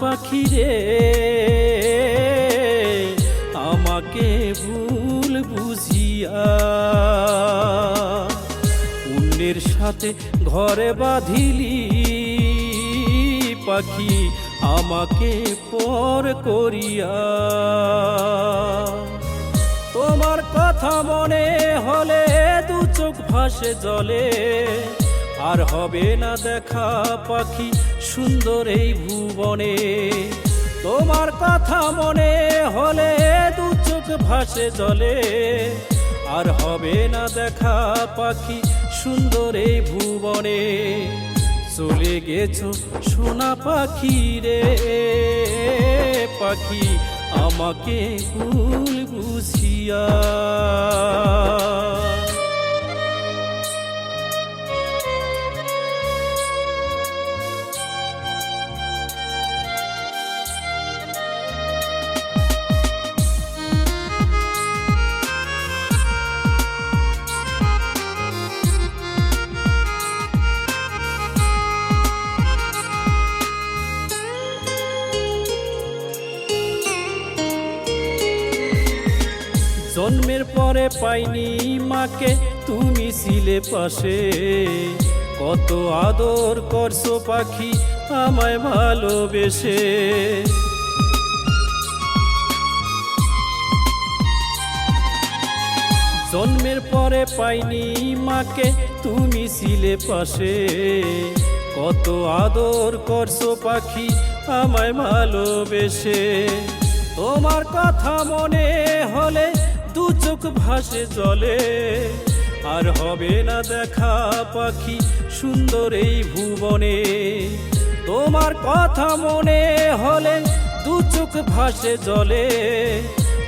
পাখি রে। আমাকে ভুল বুঝিয়া অন্যের সাথে ঘরে বাঁধিলি। পাখি আমাকে পর করিয়া। তোমার কথা মনে হলে দু চোখ ভাসে জলে। আর হবে না দেখা পাখি সুন্দর এই ভুবনে। তোমার কথা মনে হলে দু চোখ ভাসে জলে। আর হবে না দেখা পাখি সুন্দর এই ভুবনে। চলে গেছো সোনা পাখি রে। পাখি আমাকে ভুল বুঝিয়া। জন্মের পরে পাইনি মাকে, তুমি ছিলে পাশে। কত আদর করছ পাখি আমায় ভালোবেসে। জন্মের পরে পাইনি মাকে, তুমি ছিলে পাশে। কত আদর করছ পাখি আমায় ভালোবেসে। তোমার কথা মনে হলে চোখ ভাসে জলে। আর হবে না দেখা পাখি সুন্দর এই ভুবনে। তোমার কথা মনে হলে দু চোখ ভাসে জলে।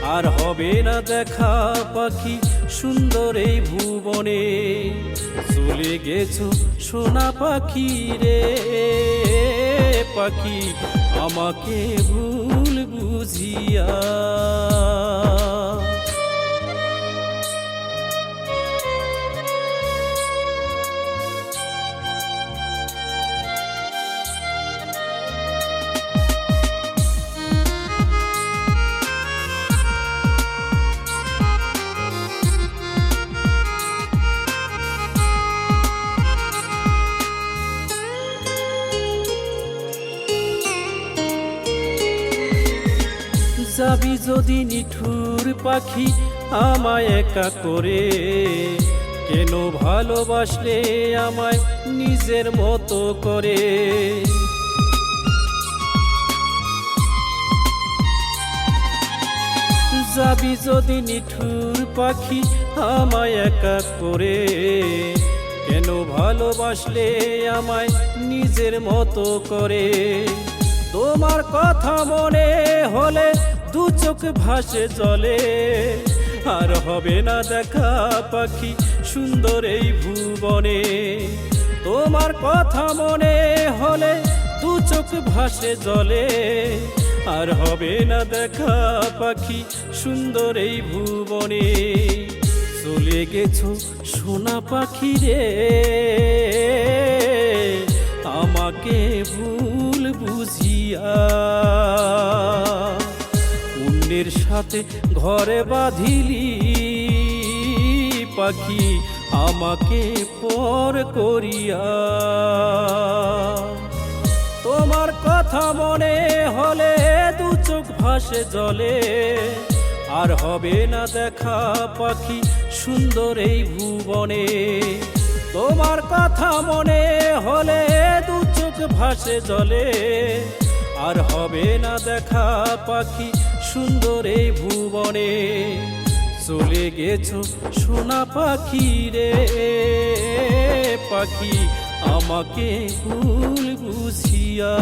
আর হবে না দেখা পাখি সুন্দর এই ভুবনে। চলে গেছো সোনা পাখি রে। পাখি, আমাকে ভুল বুঝিয়া যাবি যদি নিঠুর পাখি আমায় একা করে? কেন ভালোবাসলে আমায় নিজের মতো করে? যাবি যদি নিঠুর পাখি আমায় একা করে? কেন ভালোবাসলে আমায় নিজের মতো করে? তোমার কথা মনে হলে দু চোখ ভাসে চলে। আর হবে না দেখা পাখি সুন্দর এই ভুবনে। তোমার কথা মনে হলে দু চোখ ভাসে জলে আর হবে না দেখা পাখি সুন্দর এই ভুবনে। চলে গেছো সোনা পাখি রে। আমাকে ভুল বুঝিয়া অন্যের সাথে ঘরে বাঁধিলি। পাখি আমাকে পর করিয়া, তোমার কথা মনে হলে দু চোখ ভাসে জলে। আর হবে না দেখা পাখি সুন্দর এই ভুবনে। তোমার কথা মনে হলে দু চোখ ভাসে জলে। আর হবে না দেখা পাখি সুন্দর এই ভুবনে। চলে গেছো সোনা পাখি রে। পাখি আমাকে ভুল বুঝিয়া